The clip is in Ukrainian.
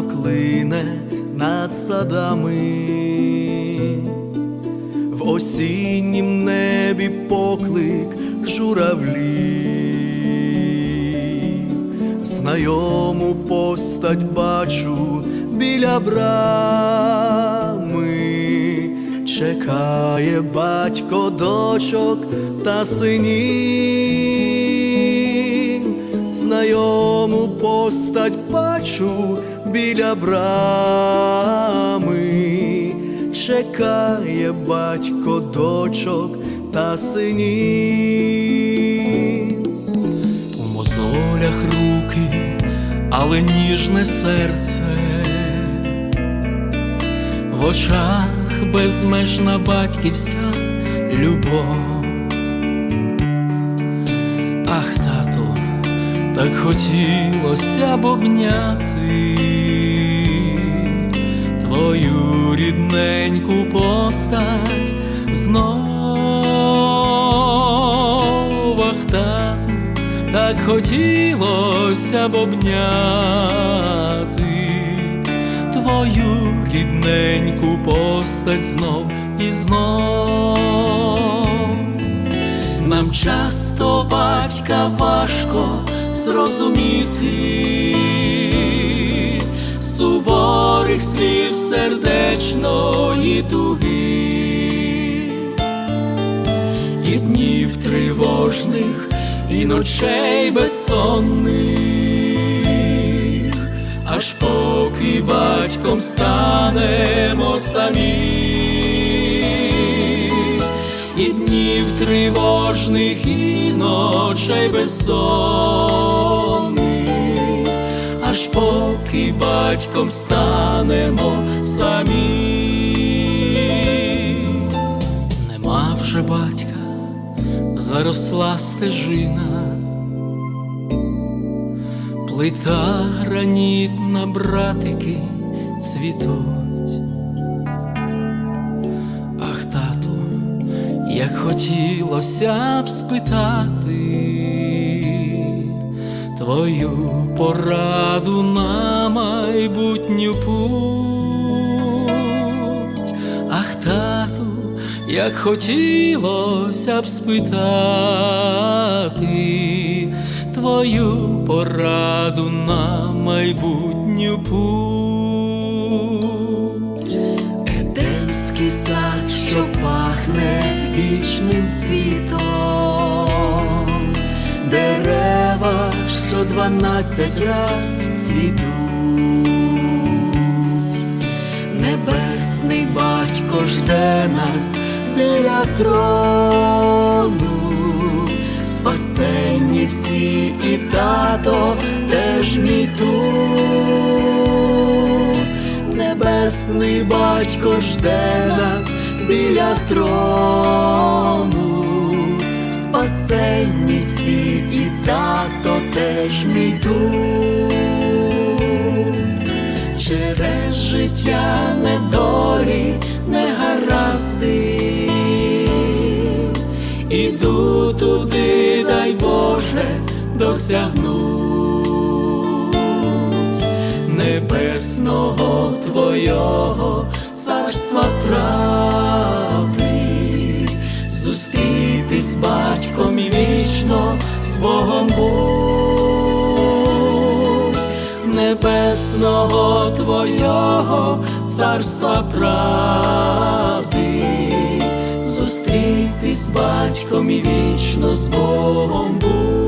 ранок лине над садами, в осіннім небі поклик журавлів, знайому постать бачу біля брами, чекає батько дочок та синів, знайому постать бачу біля брами, чекає батько дочок та синів. У мозолях руки, але ніжне серце, в очах безмежна батьківська любов. Так хотілося б обняти твою рідненьку постать знов. Ах, тату, так хотілося б обняти твою рідненьку постать знов і знов. Нам часто батька зрозуміти. Суворих слів сердечної туги. І днів тривожних, і ночей безсонних, аж поки батьком станемо самі, тривожних, і ночей безсонних, аж поки батьком станемо самі. Нема вже батька, заросла стежина, плита гранітна, братики цвітуть. Хотілося б спитати твою пораду на майбутню путь. Ах, тату, як хотілося б спитати твою пораду на майбутню путь. Едемський сад, що пахне вічним цвітом, дерева, що дванадцять раз цвітуть, небесний батько жде нас біля трону, спасенні всі і тато теж мій тут. Небесний батько жде нас біля трону, спасенні всі і тато теж мій тут. Через життя недолі негаразди, іду туди, дай Боже, досягнуть небесного Твого Богом будь. Небесного Твого царства правди, зустрітись з батьком і вічно з Богом будь,